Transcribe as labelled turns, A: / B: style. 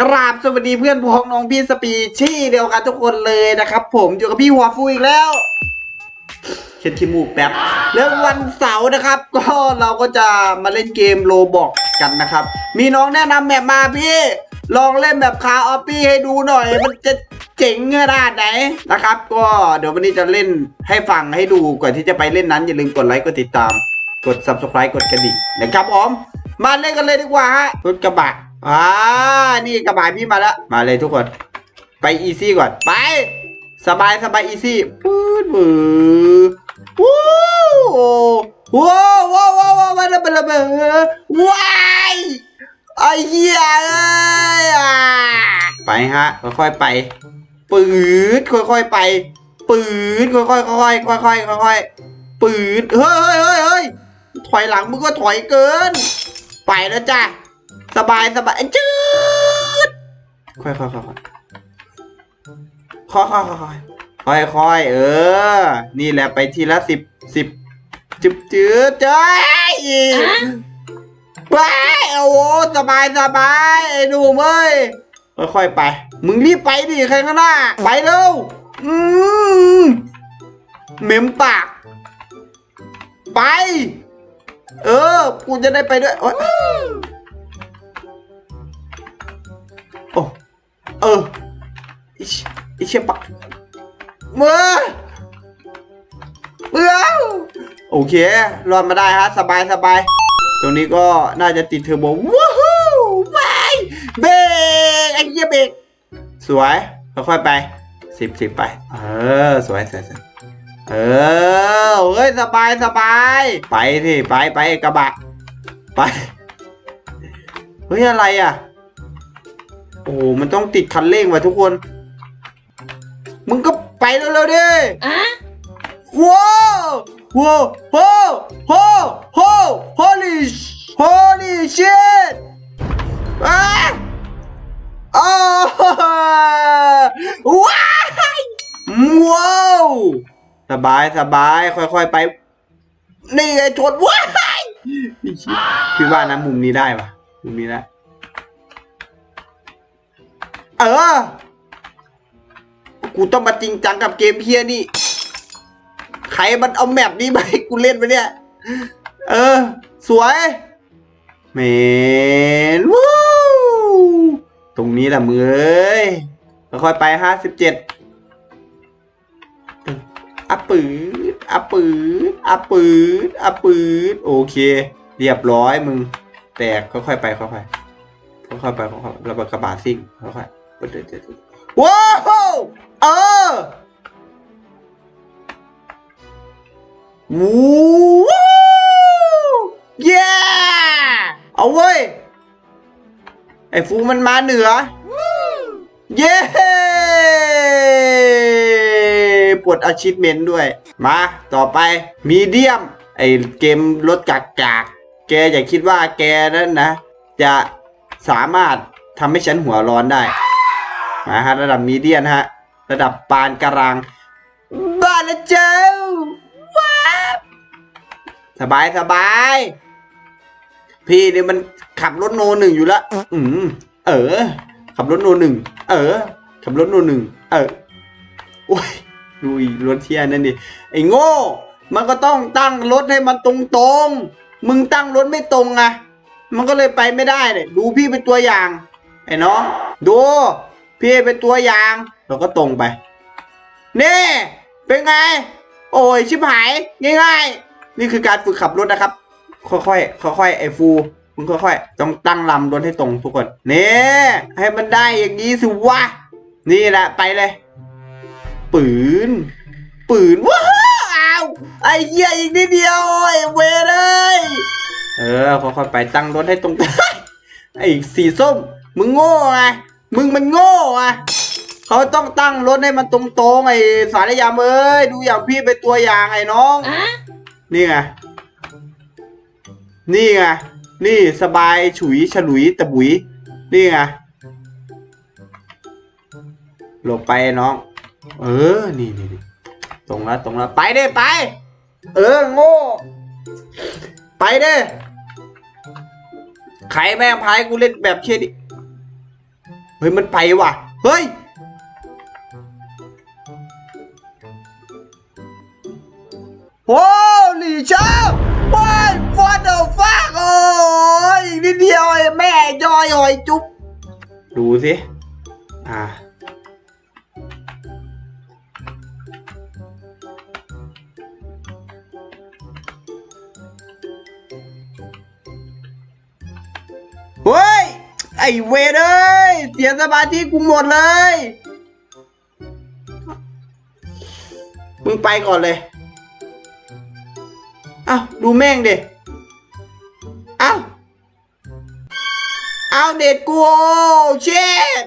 A: กราบสวัสดีเพื่อนพ้องน้องพี่สปีชี่เดียวกันทุกคนเลยนะครับ ผมอยู่กับพี่หัวฟูอีกแล้วเช็ดขี้มูกแป๊บแล้ววันเสาร์นะครับ ก็เราก็จะมาเล่นเกมโลบอกกันนะครับ มีน้องแนะนำแมปมาพี่ ลองเล่นแบบคาออปปี้ให้ดูหน่อย มันจะเจ๋งขนาดไหนนะครับ ก็เดี๋ยววันนี้จะเล่นให้ฟังให้ดูก่อนที่จะไปเล่นนั้นอย่าลืมกดไลค์กดติดตาม กด subscribe กดกระดิ่งนะครับผมมาเล่นกันเลยดีกว่าฮะรถกระบะ อ่านี่กระบะพี่มาแล้ว มาเลยทุกคน ไปอีซี่ก่อน ไป สบายสบายอีซี่ปื๊ดปื๊ดวู้ว้าวว้าวว้าวว้าวว้าวว้าวว้าวว้ายไอ้เหี้ยเอ้ยไปฮะ ค่อยๆไป ปื๊ดค่อยๆไป ปืดค่อยๆค่อยๆค่อยๆค่อยๆปื๊ดเฮ้ยเฮ้ยเฮ้ยถอยหลังมึงก็ถอยเกิน ไปแล้วจ้ะ สบายสบายจืดค่อยค่อยค่อยค่อยค่อยค่อยค่อยค่อยเออ นี่แหละไปทีละสิบสิบจึบจืดเจ้ยไปโอ้โหสบายสบายไอ้หนูเอ้ยค่อยๆไป มึงรีบไปดิใครข้างหน้าไปเร็วอืมเหม็มปาก ไป เออกูจะได้ไปด้วย เอออิชอิเชยปักเมื่อเมื่อโอเค รอดมาได้ฮะ สบายสบาย ตรงนี้ก็น่าจะติดเทอร์โบว้าวไปเบรกไอ้เหี้ยเบรกสวย ค่อยๆไปสิบสิบไป เออ สวยสวยเออ เฮ้ย สบายสบาย ไปที่ไปไปกระบะ ไป เฮ้ย อะไรอะ อ้โหมันต้องติดคันเร่งว่ะทุกคน มึงก็ไปเร็วๆดิว้าวว้าวโอ้โหโห holy holy shit อ้าอ้าวว้ายว้าวสบายสบายค่อยๆไป นี่ไงชนว้ายนี่ชิพี่ว่านะมุมนี้ได้ปะมุมนี้ได้ เออ กูต้องมาจริงจังกับเกมเฮียนี่ ใครมันเอาแมปนี้มาให้กูเล่นไปเนี่ย เออ สวยเมนวู้ตรงนี้แหละมือเอ้ยค่อยไปห้าสิบเจ็ดอัปปืดอัปปืดอัปปืดอัปปืดโอเค เรียบร้อยมึง แตกค่อยๆไปค่อยๆค่อยๆไปค่อยๆระเบิดกระบาดซิ่งค่อยๆ ว้าวเออวู้เย้เอาเว้ย ไอ้ฟูมันมาเหนือ เย้ปวดอาชิพเมนด้วย มาต่อไปมีเดียม ไอเกมรถกากกากแกอย่าคิดว่าแกนั้นนะ จะสามารถทำให้ฉันหัวร้อนได้ มาฮะระดับมีเดียนฮะ ระดับปานกลางบ้านละเจ้าว้าสบายสบาย พี่เนี่ยมันขับรถโนหนึ่งอยู่ล้วอืมเออ ขับรถโนหนึ่งเออ ขับรถโนหนึ่งเออโอ้ยดูอีรถเทียนั่นดิไอ้โง่ มันก็ต้องตั้งรถให้มันตรงๆ มึงตั้งรถไม่ตรงไงมันก็เลยไปไม่ได้เลยดูพี่เป็นตัวอย่าง ไอ้น้องดู พี่เป็นตัวอย่าง เราก็ตรงไป นี่ เป็นไง โอ้ยชิบหาย ง่ายๆ นี่คือการฝึกขับรถนะครับ ค่อยๆ ค่อยๆ ไอ้ฟูมึงค่อยๆ ต้องตั้งลำรถให้ตรงทุกคน นี่ ให้มันได้อย่างนี้สิวะ นี่แหละไปเลย ปืน ปืนว้าวไอ้เหี้ยอีกนิดเดียวไอ้เวเลยเออค่อยๆ ไปตั้งรถให้ตรงไอ้สีส้ม มึงโง่ไง มึงมันโง่ไงเขาต้องตั้งรถให้มันตรงๆไอ้สารยามเอ้ยดูอย่างพี่เป็นตัวอย่างไอ้น้องนี่ไง นี่ไง นี่สบายฉุยฉลุยตะบุย นี่ไงหลบไปน้อง เออ นี่นี่นี่ตรงแล้วตรงแล้วไปเด้ไป เออโง่ ไปเด้ใครแม่งพายกูเล่นแบบเช่ดิ เฮ้ยมันไปว่ะ เฮ้ยโอ้หลีเช้าโอ้ย what the fuck โอ้ยอีกนิดเดียวไอ้แม่ยอยหอยจุ๊บ ดูสิ อ่าเฮ้ย ไอเวรเอ้ย เสียสมาธิกูหมดเลย มึงไปก่อนเลยเอ้าดูแม่งดิเอ้าเอาเด็ดกูเช็ด